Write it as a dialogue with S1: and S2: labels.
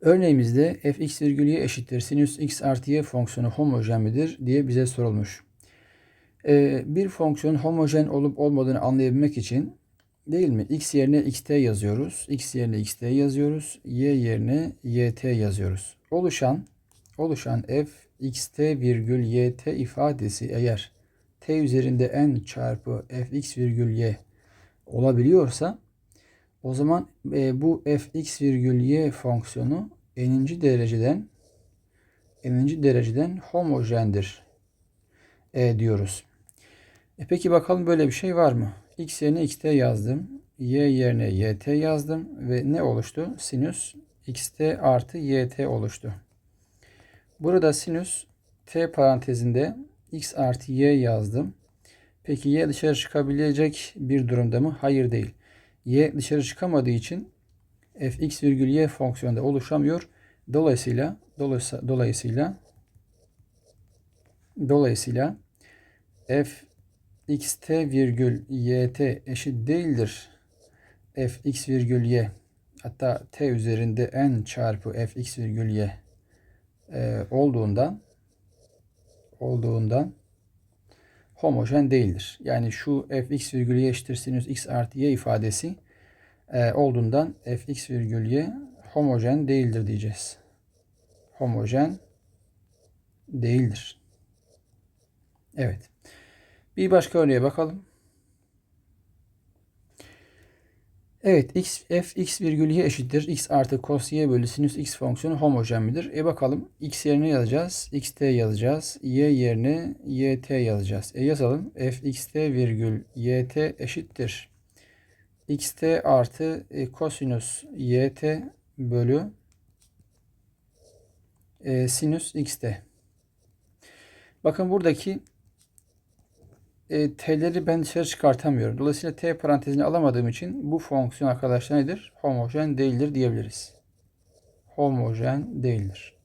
S1: Örneğimizde fx virgül y eşittir sinüs x artı y fonksiyonu homojen midir diye bize sorulmuş. Ee, bir fonksiyonun homojen olup olmadığını anlayabilmek için değil mi? x yerine xt yazıyoruz. x yerine xt yazıyoruz. y yerine yt yazıyoruz. Oluşan oluşan f xt virgül yt ifadesi eğer t üzerinde n çarpı fx virgül y olabiliyorsa o zaman e, bu fx virgül y fonksiyonu n'inci dereceden n'inci dereceden homojendir e, diyoruz. E peki bakalım böyle bir şey var mı? x yerine xt yazdım. y yerine yt yazdım ve ne oluştu? Sinüs xt artı yt oluştu. Burada sinüs t parantezinde x artı y yazdım. Peki y dışarı çıkabilecek bir durumda mı? Hayır değil y dışarı çıkamadığı için fx virgül y fonksiyonda oluşamıyor. Dolayısıyla dolayısıyla dolayısıyla f xt virgül yt eşit değildir. f x virgül y hatta t üzerinde n çarpı f x virgül y e, olduğundan olduğundan homojen değildir. Yani şu fx virgül y eşittir sinüs x artı y ifadesi e, olduğundan fx virgül y homojen değildir diyeceğiz. Homojen değildir. Evet. Bir başka örneğe bakalım. Evet x f x virgül y eşittir x artı cos y bölü sinüs x fonksiyonu homojen midir? E bakalım x yerine yazacağız. xt yazacağız. y yerine yt yazacağız. E yazalım. f xt virgül yt eşittir. xt artı e, kosinüs yt bölü e, sinüs xt. Bakın buradaki e, t'leri ben dışarı çıkartamıyorum. Dolayısıyla t parantezini alamadığım için bu fonksiyon arkadaşlar nedir? Homojen değildir diyebiliriz. Homojen değildir.